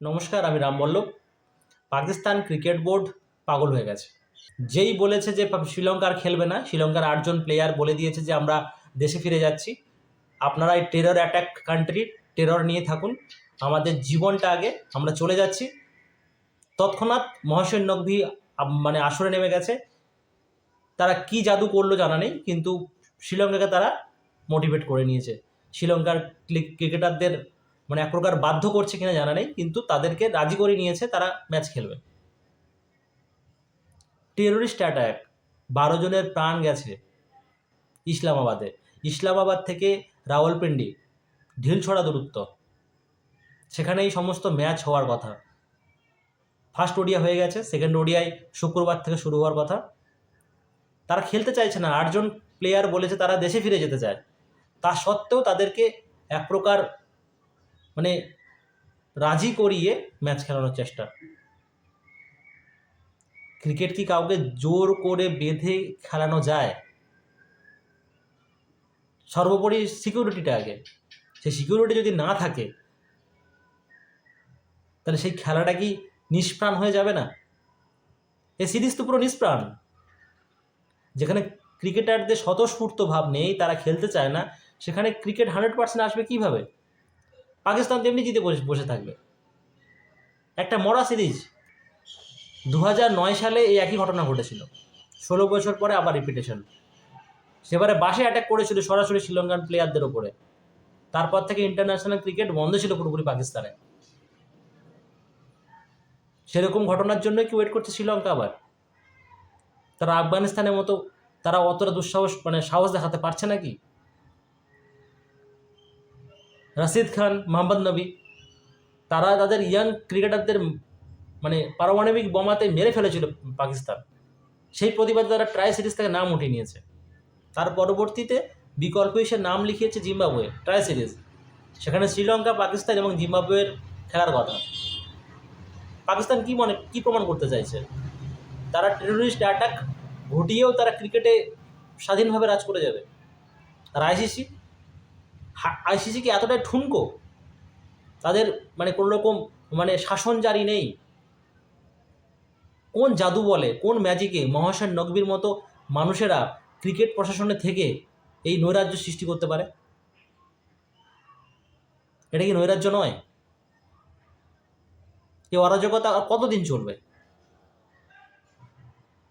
নমস্কার, আমি Ram Ballabh. Pakistan cricket board পাগল হয়ে গেছে। যেই বলেছে যে শ্রীলঙ্কার খেলবে না, শ্রীলঙ্কার আটজন প্লেয়ার বলে দিয়েছে যে আমরা দেশে ফিরে যাচ্ছি। আপনারা এই টেরর অ্যাটাক কান্ট্রি টেরর নিয়ে থাকুন। আমাদের জীবনটা আগে আমরা চলে যাচ্ছি। তৎক্ষণাৎ মহাশয় নকভি মানে আসরে নেমে গেছে। তারা কি জাদু করল জানা নেই, কিন্তু শ্রীলঙ্কাকে তারা মোটিভেট করে নিয়েছে। শ্রীলঙ্কার ক্রিকেটারদের মানে এক প্রকার বাধ্য করছে কিনা জানা নেই, কিন্তু তাদেরকে রাজি করে নিয়েছে, তারা ম্যাচ খেলবে। টেরোরিস্ট অ্যাটাক বারো জনের প্রাণ গেছে ইসলামাবাদে। ইসলামাবাদ থেকে রাওয়ালপিন্ডি, ঢিলছড়া দূরত্ব। সেখানে এই সমস্ত ম্যাচ হওয়ার কথা। ফার্স্ট ওডিয়া হয়ে গেছে সেকেন্ড ওডিয়ায় শুক্রবার থেকে শুরু হওয়ার কথা। তারা খেলতে চাইছে না, আটজন প্লেয়ার বলেছে তারা দেশে ফিরে যেতে চায়। তা সত্ত্বেও তাদেরকে এক প্রকার মানে রাজি করিয়ে ম্যাচ খেলানোর চেষ্টা। ক্রিকেট কি কাউকে জোর করে বেঁধে খেলানো যায়? সর্বোপরি সিকিউরিটিটা আগে। সেই সিকিউরিটি যদি না থাকে, তাহলে সেই খেলাটা কি নিষ্প্রাণ হয়ে যাবে না? এই সিরিজ তো পুরো নিষ্প্রাণ। যেখানে ক্রিকেটারদের স্বতঃস্ফূর্ত ভাব নেই, তারা খেলতে চায় না, সেখানে ক্রিকেট হান্ড্রেড পার্সেন্ট আসবে কীভাবে? পাকিস্তান তেমনি জিতে বসে থাকবে। একটা মরা সিরিজ দু নয় সালে এই একই ঘটনা ঘটেছিল। ষোলো বছর পরে আবার রিপিটেশন সেবারে বাসে অ্যাটাক করেছিল সরাসরি শ্রীলঙ্কান প্লেয়ারদের ওপরে তারপর থেকে ইন্টারন্যাশনাল ক্রিকেট বন্ধ ছিল পুরোপুরি পাকিস্তানে। সেরকম ঘটনার জন্যই কি ওয়েট করছে শ্রীলঙ্কা আবার? তারা আফগানিস্তানের মতো, তারা অতটা দুঃসাহস মানে সাহস দেখাতে পারছে নাকি? রাশিদ খান, মোহাম্মদ নবী, তারা তাদের ইয়াং ক্রিকেটারদের মানে পারমাণবিক বোমাতে মেরে ফেলেছিল পাকিস্তান। সেই প্রতিবাদে তারা ট্রাই সিরিজ থেকে নাম উঠিয়ে নিয়েছে। তার পরবর্তীতে বিকল্প হিসেবে নাম লিখিয়েছে জিম্বাবুয়ে ট্রাই সিরিজ সেখানে শ্রীলঙ্কা, পাকিস্তান এবং জিম্বাবুয়ের খেলার কথা। পাকিস্তান কি মনে, কি প্রমাণ করতে চাইছে? তারা টেরোরিস্ট অ্যাটাক ঘটিয়েও তারা ক্রিকেটে স্বাধীনভাবে রাজ করে যাবে। আর আইসিসি আইসিসি কি এতটাই ঠুনকো? তাদের মানে কোনো রকম মানে শাসন জারি নেই। কোন জাদু বলে, কোন ম্যাজিকে মহাশয় নকবির মতো মানুষেরা ক্রিকেট প্রশাসনে থেকে এই নৈরাজ্য সৃষ্টি করতে পারে? এটা কি নৈরাজ্য নয়? এই অরাজকতা কতদিন চলবে?